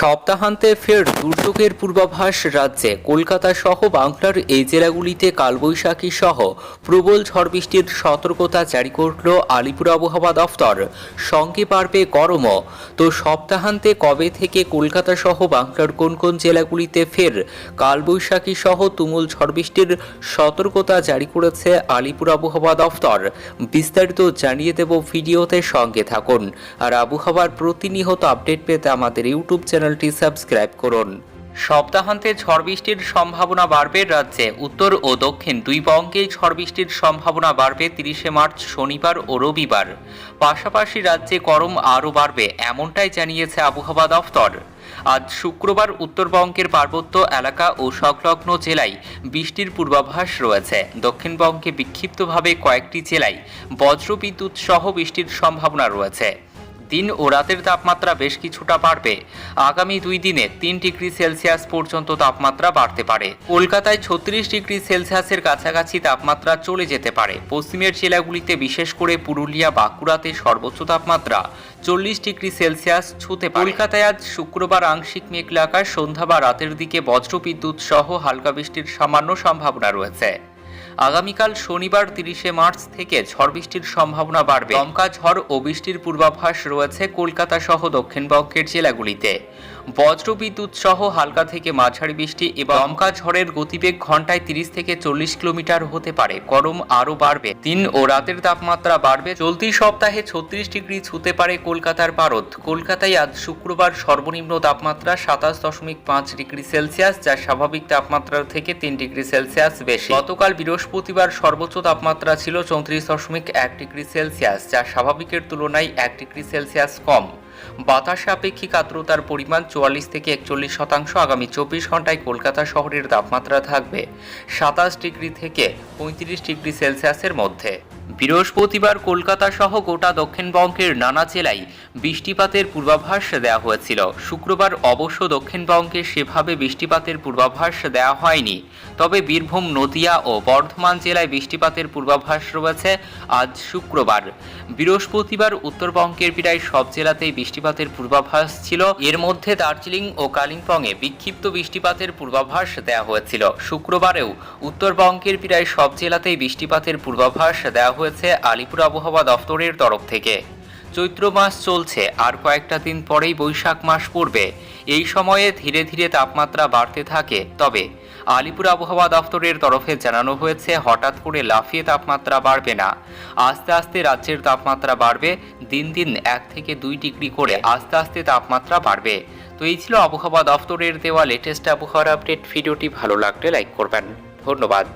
সপ্তাহান্তে ফের দুর্যোগের পূর্বাভাস রাজ্যে। কলকাতা সহ বাংলার এই জেলাগুলিতে কালবৈশাখী সহ প্রবল ঝড় বৃষ্টির সতর্কতা জারি করল আলিপুর আবহাওয়া দফতর। সঙ্গে পারবে গরমও। তো সপ্তাহান্তে কবে থেকে কলকাতা সহ বাংলার কোন কোন জেলাগুলিতে ফের কালবৈশাখী সহ তুমুল ঝড় বৃষ্টির সতর্কতা জারি করেছে আলিপুর আবহাওয়া দফতর? বিস্তারিত জানিয়ে দেব ভিডিওতে সঙ্গে থাকুন। আর আবহাওয়ার প্রতিনিয়ত আপডেট পেতে আমাদের ইউটিউব চ্যানেলটি সাবস্ক্রাইব করুন। সপ্তাহান্তে ঝড় বৃষ্টির সম্ভাবনা বাড়বে রাজ্যে। উত্তর ও দক্ষিণ দুই বঙ্গেই ঝড় বৃষ্টির সম্ভাবনা বাড়বে তিরিশে মার্চ, শনিবার ও রবিবার। পাশাপাশি রাজ্যে গরম আরও বাড়বে, এমনটাই জানিয়েছে আবহাওয়া দফতর। আজ শুক্রবার উত্তরবঙ্গের পার্বত্য এলাকা ও সংলগ্ন জেলায় বৃষ্টির পূর্বাভাস রয়েছে। দক্ষিণবঙ্গে বিক্ষিপ্তভাবে কয়েকটি জেলায় বজ্রবিদ্যুৎ সহ বৃষ্টির সম্ভাবনা রয়েছে। দিন ও রাতের তাপমাত্রা বেশ কিছুটা বাড়বে। আগামী দুই দিনে তিন ডিগ্রি সেলসিয়াস পর্যন্ত তাপমাত্রা বাড়তে পারে। কলকাতায় ছত্রিশ ডিগ্রি সেলসিয়াসের কাছাকাছি তাপমাত্রা চলে যেতে পারে। পশ্চিমের জেলাগুলিতে বিশেষ করে পুরুলিয়া, বাঁকুড়াতে সর্বোচ্চ তাপমাত্রা চল্লিশ ডিগ্রি সেলসিয়াস ছুতে কলকাতায় আজ শুক্রবার আংশিক মেঘলা আকাশ, সন্ধ্যা বা রাতের দিকে বজ্রবিদ্যুৎ সহ হালকা বৃষ্টির সামান্য সম্ভাবনা রয়েছে। আগামীকাল শনিবার তিরিশে মার্চ থেকে ঝড় বৃষ্টির সম্ভাবনা বাড়বে। দমকা ঝড় ও বৃষ্টির পূর্বাভাস রয়েছে কলকাতা সহ দক্ষিণবঙ্গের জেলাগুলিতে। বজ্রবিদ্যুৎ সহ হালকা থেকে মাঝারি বৃষ্টি এবং দমকা ঝড়ের গতিবেগ ঘন্টায় তিরিশ থেকে চল্লিশ কিলোমিটার হতে পারে। গরম আরও বাড়বে। দিন ও রাতের তাপমাত্রা বাড়বে। চলতি সপ্তাহে ছত্রিশ ডিগ্রি ছুতে পারে কলকাতার পারদ। কলকাতায় আজ শুক্রবার সর্বনিম্ন তাপমাত্রা সাতাশ দশমিক পাঁচ ডিগ্রি সেলসিয়াস, যা স্বাভাবিক তাপমাত্রার থেকে তিন ডিগ্রি সেলসিয়াস বেশি। গতকাল বৃহস্পতিবার সর্বোচ্চ তাপমাত্রা ছিল চৌত্রিশ দশমিক এক ডিগ্রি সেলসিয়াস, যা স্বাভাবিকের তুলনায় এক ডিগ্রি সেলসিয়াস কম। বাতাসে আপেক্ষিক আর্দ্রতার পরিমাণ চুয়াল্লিশ থেকে একচল্লিশ শতাংশ আগামী চব্বিশ ঘন্টায় কলকাতা শহরের তাপমাত্রা থাকবে সাতাশ ডিগ্রি থেকে পঁয়ত্রিশ ডিগ্রি সেলসিয়াসের মধ্যে। বৃহস্পতিবার কলকাতা সহ গোটা দক্ষিণবঙ্গের নানা জেলায় বৃষ্টিপাতের পূর্বাভাস দেওয়া হয়েছিল। শুক্রবার অবশ্য দক্ষিণবঙ্গে সেভাবে বৃষ্টিপাতের পূর্বাভাস দেওয়া হয়নি। তবে বীরভূম, নদিয়া ও বর্ধমান জেলায় বৃষ্টিপাতের পূর্বাভাস রয়েছে আজ শুক্রবার। বৃহস্পতিবার উত্তরবঙ্গের প্রায় সব জেলাতেই বৃষ্টিপাতের পূর্বাভাস ছিল। এর মধ্যে দার্জিলিং ও কালিম্পংয়ে বিক্ষিপ্ত বৃষ্টিপাতের পূর্বাভাস দেওয়া হয়েছিল। শুক্রবারেও উত্তরবঙ্গের প্রায় সব জেলাতেই বৃষ্টিপাতের পূর্বাভাস দেওয়া হয়েছে আলিপুর আবহাওয়া দফতরের তরফ থেকে। চৈত্র মাস চলছে, আর কয়েকটা দিন পরেই বৈশাখ মাস পড়বে। এই সময়ে ধীরে ধীরে তাপমাত্রা বাড়তে থাকে। তবে, আলিপুর আবহাওয়া দফতরের তরফে জানানো হয়েছে, হঠাৎ করে লাফিয়ে তাপমাত্রা বাড়বে না। আস্তে আস্তে রাজ্যের তাপমাত্রা বাড়বে, দিন দিন এক থেকে দুই ডিগ্রি করে আস্তে আস্তে তাপমাত্রা বাড়বে। তো এই ছিল আবহাওয়া দফতরের দেওয়া লেটেস্ট আবহাওয়ার আপডেট ভিডিওটি ভালো লাগলে লাইক করবেন। ধন্যবাদ।